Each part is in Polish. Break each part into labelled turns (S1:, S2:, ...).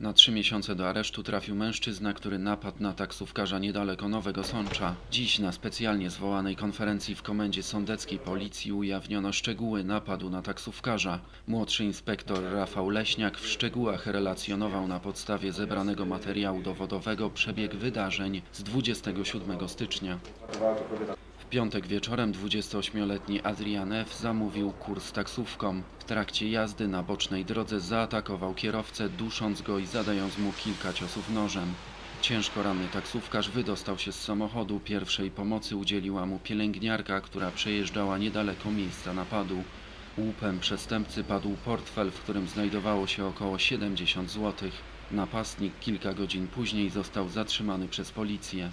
S1: Na trzy miesiące do aresztu trafił mężczyzna, który napadł na taksówkarza niedaleko Nowego Sącza. Dziś na specjalnie zwołanej konferencji w Komendzie Sądeckiej Policji ujawniono szczegóły napadu na taksówkarza. Młodszy inspektor Rafał Leśniak w szczegółach relacjonował na podstawie zebranego materiału dowodowego przebieg wydarzeń z 27 stycznia. Piątek wieczorem 28-letni Adrian F. zamówił kurs taksówką. W trakcie jazdy na bocznej drodze zaatakował kierowcę, dusząc go i zadając mu kilka ciosów nożem. Ciężko ranny taksówkarz wydostał się z samochodu. Pierwszej pomocy udzieliła mu pielęgniarka, która przejeżdżała niedaleko miejsca napadu. Łupem przestępcy padł portfel, w którym znajdowało się około 70 zł. Napastnik kilka godzin później został zatrzymany przez policję.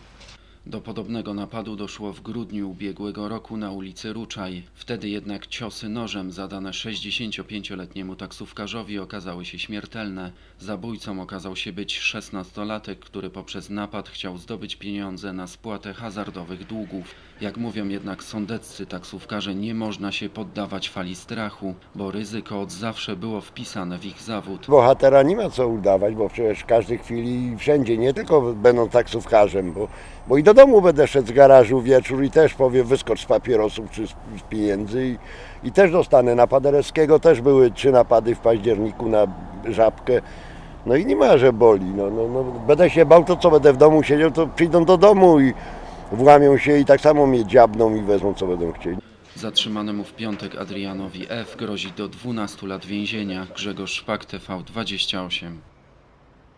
S1: Do podobnego napadu doszło w grudniu ubiegłego roku na ulicy Ruczaj. Wtedy jednak ciosy nożem zadane 65-letniemu taksówkarzowi okazały się śmiertelne. Zabójcą okazał się być 16-latek, który poprzez napad chciał zdobyć pieniądze na spłatę hazardowych długów. Jak mówią jednak sądeccy taksówkarze, nie można się poddawać fali strachu, bo ryzyko od zawsze było wpisane w ich zawód.
S2: Bohatera nie ma co udawać, bo przecież w każdej chwili i wszędzie, nie tylko będą taksówkarzem, bo, bo i do domu będę szedł z garażu wieczór i też powie wyskocz z papierosów czy z, z pieniędzy i, i też dostanę. Na Paderewskiego też były trzy napady w październiku na żabkę. No i nie ma, że boli. No, no, no, będę się bał, to co będę w domu siedział, to przyjdą do domu i włamią się i tak samo mnie dziabną i wezmą co będą chcieli.
S1: Zatrzymanemu w piątek Adrianowi F. grozi do 12 lat więzienia. Grzegorz Szpak, TV 28.